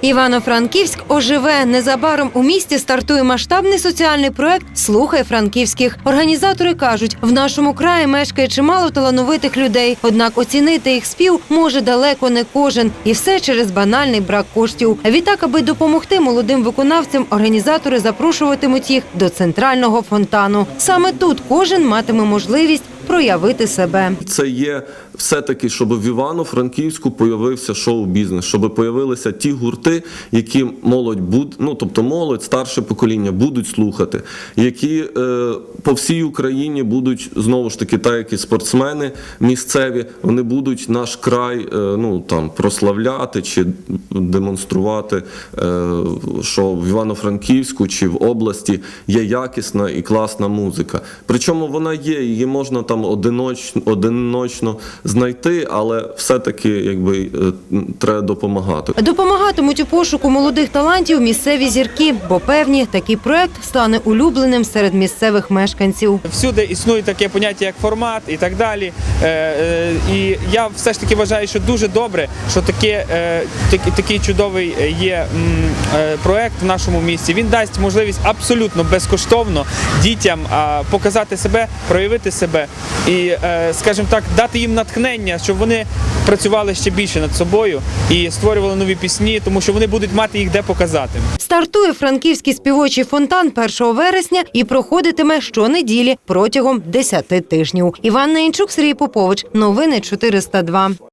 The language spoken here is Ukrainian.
Івано-Франківськ оживе. Незабаром у місті стартує масштабний соціальний проект Слухай франківських. Організатори кажуть, в нашому краї мешкає чимало талановитих людей. Однак оцінити їх спів може далеко не кожен, і все через банальний брак коштів. Відтак, аби допомогти молодим виконавцям, організатори запрошуватимуть їх до центрального фонтану. Саме тут кожен матиме можливість проявити себе. Це є все-таки, щоб в Івано-Франківську появився шоу-бізнес, щоб появилися ті гурти, які молодь буд, ну тобто молодь, старше покоління будуть слухати, які е, по всій Україні будуть знову ж таки, так як і спортсмени місцеві, вони будуть наш край е, ну там прославляти чи демонструвати, е, що в Івано-Франківську чи в області є якісна і класна музика. Причому вона є, її можна там одиночно, одиночно знайти, але все-таки якби е, треба допомагати. Допомагатимуть у пошуку молодих талантів місцеві зірки, бо певні такий проект стане улюбленим серед місцевих мешканців. Всюди існує таке поняття як формат і так далі. Е, е, І я все ж таки вважаю, що дуже добре, що таке, такий чудовий є проект в нашому місті. Він дасть можливість абсолютно безкоштовно дітям а, показати себе, проявити себе і, е, скажімо так, дати їм натхнення, щоб вони працювали ще більше над собою і створювали нові пісні, тому що вони будуть мати їх де показати. Стартує франківський співочий фонтан 1 вересня і проходитиме щонеділі протягом 10 тижнів. Іван Нeinчук, Сергій Попович. Новини 402.